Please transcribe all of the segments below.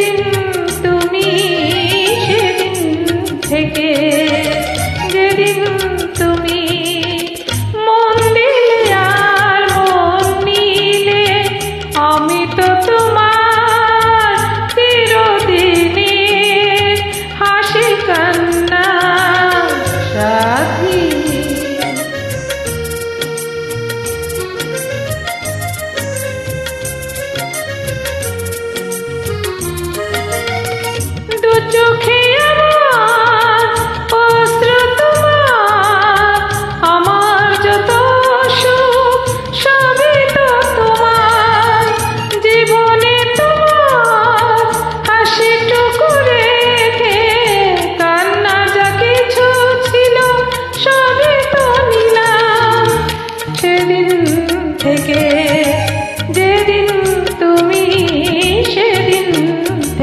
সেদিন তুমি সেদিন থেকে যেদিন তুমি মন আর মন নিলে আমি তো তোমার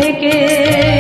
থেকে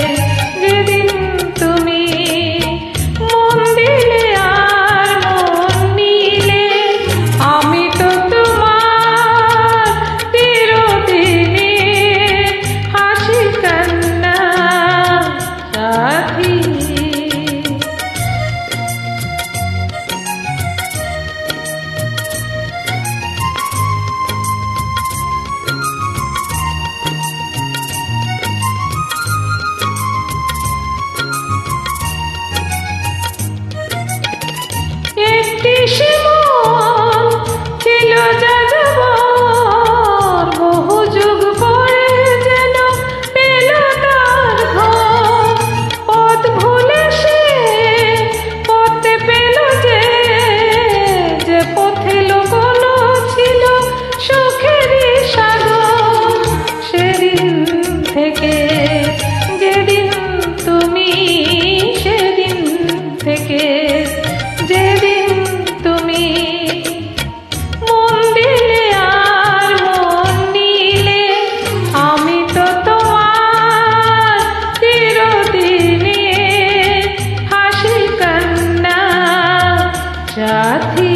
থেকে যেদিন তুমি সেদিন থেকে, যেদিন তুমি মন দিলে আর মন নিলে, আমি তো তোমার চিরদিনে হাসি কান্না সাথী।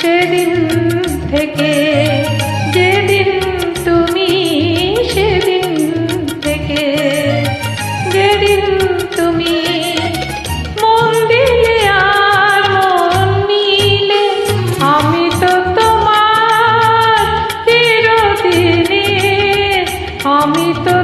সেদিন থেকে আমি তো